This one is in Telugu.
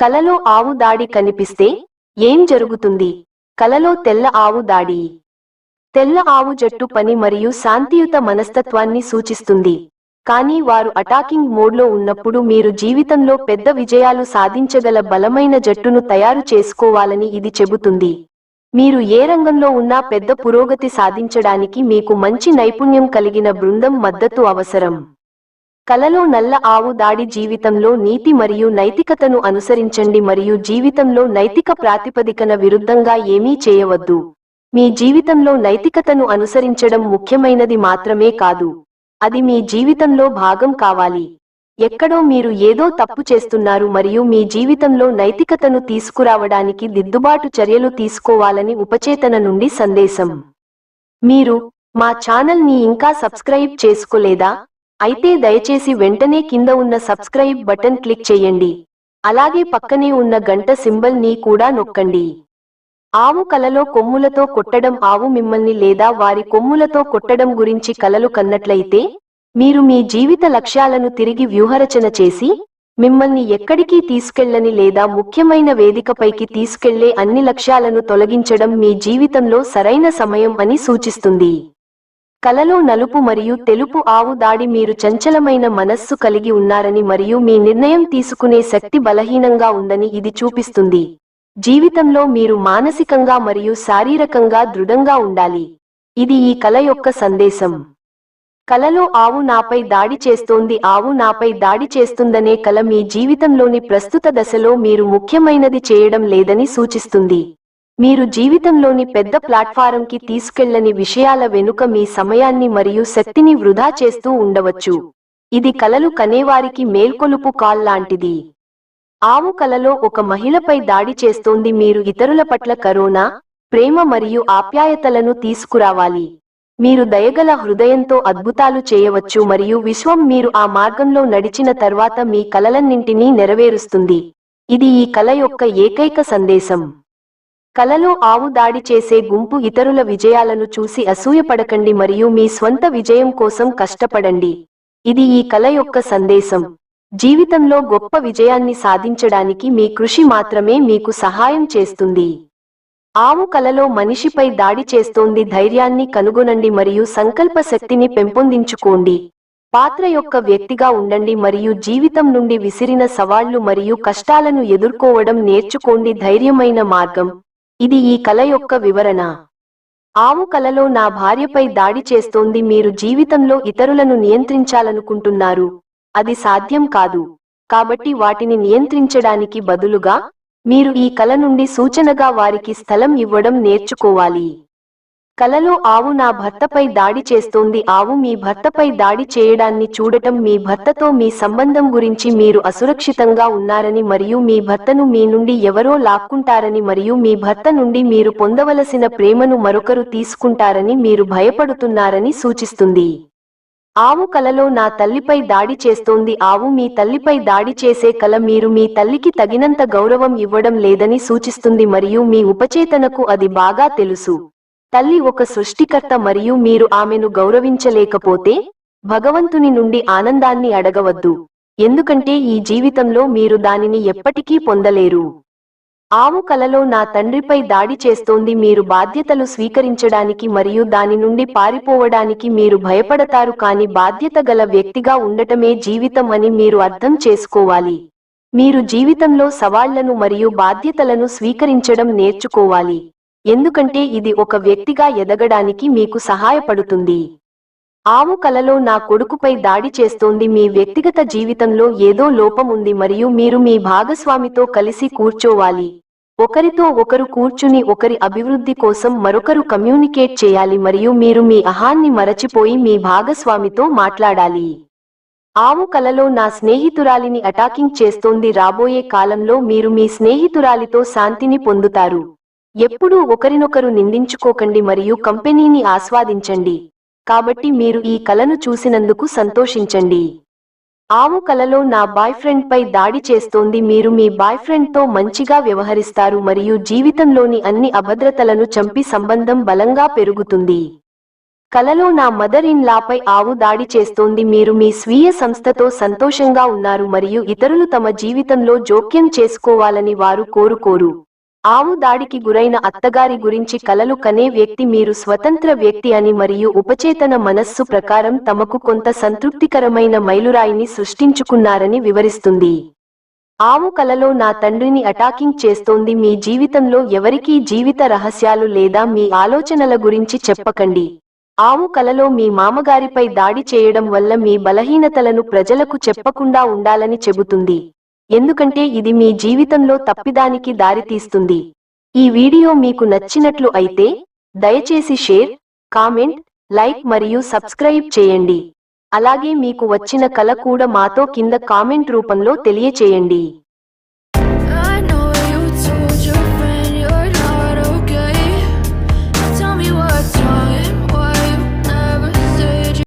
కలలో ఆవు దాడి కనిపిస్తే ఏం జరుగుతుంది? కలలో తెల్ల ఆవు దాడి. తెల్ల ఆవు జట్టు పని మరియు శాంతియుత మనస్తత్వాన్ని సూచిస్తుంది. కానీ వారు అటాకింగ్ మోడ్లో ఉన్నప్పుడు మీరు జీవితంలో పెద్ద విజయాలు సాధించగల బలమైన జట్టును తయారు చేసుకోవాలని ఇది చెబుతుంది. మీరు ఏ రంగంలో ఉన్నా పెద్ద పురోగతి సాధించడానికి మీకు మంచి నైపుణ్యం కలిగిన బృందం మద్దతు అవసరం. కలలో నల్ల ఆవు దాడి జీవితంలో నీతి మరియు నైతికతను అనుసరించండి మరియు జీవితంలో నైతిక ప్రాతిపదికన విరుద్ధంగా ఏమీ చేయవద్దు. మీ జీవితంలో నైతికతను అనుసరించడం ముఖ్యమైనది మాత్రమే కాదు. అది మీ జీవితంలో భాగం కావాలి. ఎక్కడో మీరు ఏదో తప్పు చేస్తున్నారు మరియు మీ జీవితంలో నైతికతను తీసుకురావడానికి దిద్దుబాటు చర్యలు తీసుకోవాలని ఉపచేతన నుండి సందేశం. మీరు మా ఛానల్ని ఇంకా సబ్స్క్రైబ్ చేసుకోలేదా? అయితే దయచేసి వెంటనే కింద ఉన్న సబ్స్క్రైబ్ బటన్ క్లిక్ చేయండి. అలాగే పక్కనే ఉన్న గంట సింబల్ని కూడా నొక్కండి. ఆవు కలలో కొమ్ములతో కొట్టడం ఆవు మిమ్మల్ని లేదా వారి కొమ్ములతో కొట్టడం గురించి కలలు కన్నట్లయితే మీరు మీ జీవిత లక్ష్యాలను తిరిగి వ్యూహరచన చేసి మిమ్మల్ని ఎక్కడికి తీసుకెళ్ళని లేదా ముఖ్యమైన వేదికపైకి తీసుకెళ్ళే అన్ని లక్ష్యాలను తొలగించడం మీ జీవితంలో సరైన సమయం అని సూచిస్తుంది. కలలో నలుపు మరియు తెలుపు ఆవు దాడి మీరు చంచలమైన మనస్సు కలిగి ఉన్నారని మరియు మీ నిర్ణయం తీసుకునే శక్తి బలహీనంగా ఉందని ఇది చూపిస్తుంది. జీవితంలో మీరు మానసికంగా మరియు శారీరకంగా దృఢంగా ఉండాలి. ఇది ఈ కల యొక్క సందేశం. కలలో ఆవు నాపై దాడి చేస్తోంది. ఆవు నాపై దాడి చేస్తుందనే కల మీ జీవితంలోని ప్రస్తుత దశలో మీరు ముఖ్యమైనది చేయడం లేదని సూచిస్తుంది. మీరు జీవితంలోని పెద్ద ప్లాట్ఫారంకి తీసుకెళ్ళని విషయాల వెనుక మీ సమయాన్ని మరియు శక్తిని వృధా చేస్తూ ఉండవచ్చు. ఇది కలలు కనేవారికి మేల్కొలుపు కాల్ లాంటిది. ఆవు కలలో ఒక మహిళపై దాడి చేస్తోంది మీరు ఇతరుల పట్ల కరోనా ప్రేమ మరియు ఆప్యాయతలను తీసుకురావాలి. మీరు దయగల హృదయంతో అద్భుతాలు చేయవచ్చు మరియు విశ్వం మీరు ఆ మార్గంలో నడిచిన తర్వాత మీ కలలన్నింటినీ నెరవేరుస్తుంది. ఇది ఈ కల యొక్క ఏకైక సందేశం. కలలో ఆవు దాడి చేసే గుంపు ఇతరుల విజయాలను చూసి అసూయపడకండి మరియు మీ స్వంత విజయం కోసం కష్టపడండి. ఇది ఈ కల యొక్క సందేశం. జీవితంలో గొప్ప విజయాన్ని సాధించడానికి మీ కృషి మాత్రమే మీకు సహాయం చేస్తుంది. ఆవు కలలో మనిషిపై దాడి చేస్తోంది ధైర్యాన్ని కనుగొనండి మరియు సంకల్ప శక్తిని పెంపొందించుకోండి. పాత్ర యొక్క వ్యక్తిగా ఉండండి మరియు జీవితం నుండి విసిరిన సవాళ్ళు మరియు కష్టాలను ఎదుర్కోవడం నేర్చుకోండి ధైర్యమైన మార్గం. ఇది ఈ కల యొక్క వివరణ. ఆవు కలలో నా భార్యపై దాడి చేస్తోంది మీరు జీవితంలో ఇతరులను నియంత్రించాలనుకుంటున్నారు. అది సాధ్యం కాదు. కాబట్టి వాటిని నియంత్రించడానికి బదులుగా మీరు ఈ కల నుండి సూచనగా వారికి స్థలం ఇవ్వడం నేర్చుకోవాలి. కలలో ఆవు నా భర్తపై దాడి చేస్తోంది. ఆవు మీ భర్తపై దాడి చేయడాన్ని చూడటం మీ భర్తతో మీ సంబంధం గురించి మీరు అసురక్షితంగా ఉన్నారని మరియు మీ భర్తను మీ నుండి ఎవరో లాక్కుంటారని మరియు మీ భర్త నుండి మీరు పొందవలసిన ప్రేమను మరొకరు తీసుకుంటారని మీరు భయపడుతున్నారని సూచిస్తుంది. ఆవు కలలో నా తల్లిపై దాడి చేస్తోంది. ఆవు మీ తల్లిపై దాడి చేసే కల మీరు మీ తల్లికి తగినంత గౌరవం ఇవ్వడం లేదని సూచిస్తుంది మరియు మీ ఉపచేతనకు అది బాగా తెలుసు. తల్లి ఒక సృష్టికర్త మరియు మీరు ఆమెను గౌరవించలేకపోతే భగవంతుని నుండి ఆనందాన్ని అడగవద్దు. ఎందుకంటే ఈ జీవితంలో మీరు దానిని ఎప్పటికీ పొందలేరు. ఆవు కలలో నా తండ్రిపై దాడి చేస్తోంది మీరు బాధ్యతలు స్వీకరించడానికి మరియు దాని నుండి పారిపోవడానికి మీరు భయపడతారు కాని బాధ్యత గల వ్యక్తిగా ఉండటమే జీవితం అని మీరు అర్థం చేసుకోవాలి. మీరు జీవితంలో సవాళ్ళను మరియు బాధ్యతలను స్వీకరించడం నేర్చుకోవాలి. ఎందుకంటే ఇది ఒక వ్యక్తిగా ఎదగడానికి మీకు సహాయపడుతుంది. ఆవు కలలో నా కొడుకుపై దాడి చేస్తోంది. మీ వ్యక్తిగత జీవితంలో ఏదో లోపం ఉంది మరియు మీరు మీ భాగస్వామితో కలిసి కూర్చోవాలి. ఒకరితో ఒకరు కూర్చుని ఒకరి అభివృద్ధి కోసం మరొకరు కమ్యూనికేట్ చేయాలి మరియు మీరు మీ అహాన్ని మరచిపోయి మీ భాగస్వామితో మాట్లాడాలి. ఆవు కలలో నా స్నేహితురాలిని అటాకింగ్ చేస్తోంది. రాబోయే కాలంలో మీరు మీ స్నేహితురాలితో శాంతిని పొందుతారు. ఎప్పుడూ ఒకరినొకరు నిందించుకోకండి మరియు కంపెనీని ఆస్వాదించండి. కాబట్టి మీరు ఈ కలను చూసినందుకు సంతోషించండి. ఆవు కలలో నా బాయ్ ఫ్రెండ్ పై దాడి చేస్తోంది. మీరు మీ బాయ్ ఫ్రెండ్తో మంచిగా వ్యవహరిస్తారు మరియు జీవితంలోని అన్ని అభద్రతలను చంపి సంబంధం బలంగా పెరుగుతుంది. కలలో నా మదర్ ఇన్ లాపై ఆవు దాడి చేస్తోంది. మీరు మీ స్వీయ సంస్థతో సంతోషంగా ఉన్నారు మరియు ఇతరులు తమ జీవితంలో జోక్యం చేసుకోవాలని వారు కోరుకోరు. ఆవు దాడికి గురైన అత్తగారి గురించి కలలు కనే వ్యక్తి మీరు స్వతంత్ర వ్యక్తి అని మరియు ఉపచేతన మనస్సు ప్రకారం తమకు కొంత సంతృప్తికరమైన మైలురాయిని సృష్టించుకున్నారని వివరిస్తుంది. ఆవు కలలో నా తండ్రిని అటాకింగ్ చేస్తోంది. మీ జీవితంలో ఎవరికీ జీవిత రహస్యాలు లేదా మీ ఆలోచనల గురించి చెప్పకండి. ఆవు కలలో మీ మామగారిపై దాడి చేయడం వల్ల మీ బలహీనతలను ప్రజలకు చెప్పకుండా ఉండాలని చెబుతుంది. ఎందుకంటే ఇది మీ జీవితంలో తప్పిదానికి దారితీస్తుంది ఈ వీడియో మీకు నచ్చినట్లు అయితే దయచేసి షేర్ కామెంట్ లైక్ మరియు సబ్స్క్రైబ్ చేయండి. అలాగే మీకు వచ్చిన కల కూడా మాతో కింద కామెంట్ రూపంలో తెలియచేయండి.